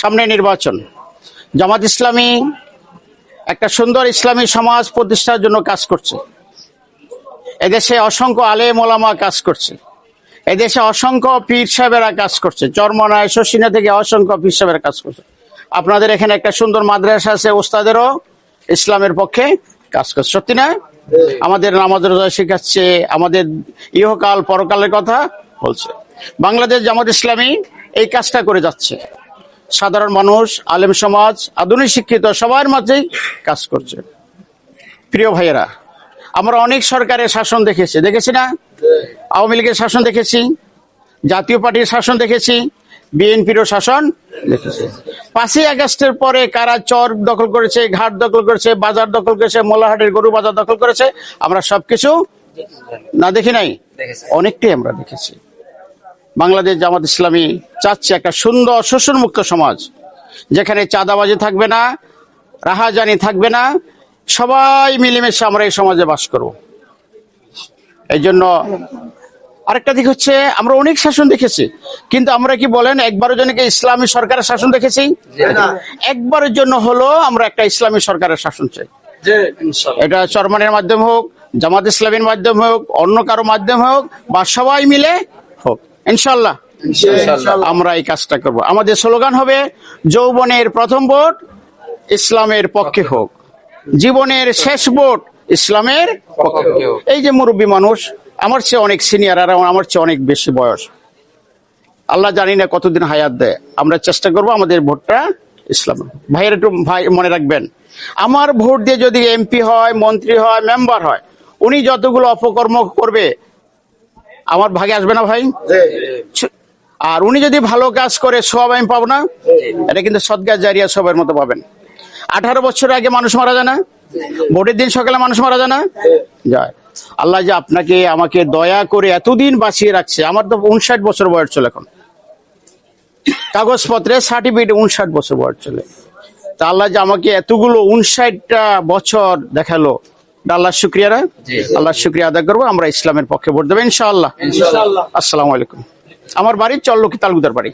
সামনে নির্বাচন। জামাত ইসলামী একটা সুন্দর ইসলামী সমাজ প্রতিষ্ঠার জন্য কাজ করছে। এদেশে অসংখ্য আলে মোলামা কাজ করছে। এদেশে অসংখ্য পীর সাহেবেরা কাজ করছে। চরমনায় শশিনা থেকে অসংখ্য পীর সাহেবেরা কাজ করছে। আপনাদের এখানে একটা সুন্দর মাদ্রাসা আছে, ওস্তাদেরও ইসলামের পক্ষে কাজ করছে। সত্যি না? আমাদের নামাজ রোজা শেখাচ্ছে, আমাদের ইহকাল পরকালের কথা বলছে। বাংলাদেশ জামাত ইসলামী এই কাজটা করে যাচ্ছে। সাধারণ মানুষ আলেম সমাজ আধুনিক শিক্ষিত সবার মাঝেই কাজ করছে। প্রিয় ভাইয়েরা আমরা অনেক সরকারের শাসন দেখেছি। দেখেছি না? আওয়ামী লীগের শাসন দেখেছি জাতীয় পার্টির শাসন দেখেছি বিএনপিরও শাসন দেখেছি। পাঁচই আগস্টের পরে কারা চর দখল করেছে ঘাট দখল করেছে বাজার দখল করেছে মোল্লাহাটের গরু বাজার দখল করেছে আমরা সবকিছু না দেখি নাই? অনেকটাই আমরা দেখেছি। বাংলাদেশ জামাত ইসলামী চাচ্ছে একটা সুন্দর শোষণমুক্ত সমাজ যেখানে চাঁদাবাজি থাকবে না রাহাজানি থাকবে না সবাই মিলেমিশে আমরা এই সমাজে বাস করব। এই জন্য আরেকটা দিক হচ্ছে আমরা অনেক শাসন দেখেছি কিন্তু আমরা কি বলেন একবারের জন্য কি ইসলামী সরকারের শাসন দেখেছি? একবারের জন্য হলো আমরা একটা ইসলামী সরকারের শাসন চাই। এটা চরমানের মাধ্যমে হোক জামাত ইসলামের মাধ্যমে হোক অন্য কারও মাধ্যমে হোক বা সবাই মিলে ইনশাল্লাহ। আমরা এই কাজটা করব। আমাদের স্লোগান হবে যৌবনের প্রথম ভোট ইসলামের পক্ষে হোক। জীবনের শেষ ভোট ইসলামের পক্ষে হোক। এই যে মুরব্বী মানুষ আমার চেয়ে অনেক সিনিয়র আর আমার চেয়ে অনেক বেশি বয়স। আল্লাহ জানি না কতদিন হায়াত দেয়। আমরা চেষ্টা করব আমাদের ভোটটা ইসলাম। ভাইয়ের একটু ভাই মনে রাখবেন আমার ভোট দিয়ে যদি এমপি হয় মন্ত্রী হয় মেম্বার হয় উনি যতগুলো অপকর্ম করবে আমার ভাগে আসবে না ভাই? আর উনি যদি ভালো কাজ করে সব আমি পাবো না? এটা কিন্তু সদগা জারিয়া সবের মতো পাবেন। আঠারো বছর আগে মানুষ মারা যায় না? ভোটের দিন সকালে মানুষ মারা যায় না? যায়। আল্লাহ যে আপনাকে আমাকে দয়া করে এতদিন বাঁচিয়ে রাখছে। আমার তো উনষাট বছর বয়স চলে এখন। কাগজপত্রে সার্টিফিকেট উনষাট বছর বয়স চলে। তা আল্লাহ যে আমাকে এতগুলো উনষাটটা বছর দেখাল। আল্লাহ শুক্রিয়া আল্লাহ শুক্রিয়া আদায় করব আমরা ইসলামের পক্ষে ভোট দেবো ইনশাআল্লাহ। আসসালামু আলাইকুম। আমার বাড়ি চল্লকি তালগুদার বাড়ি।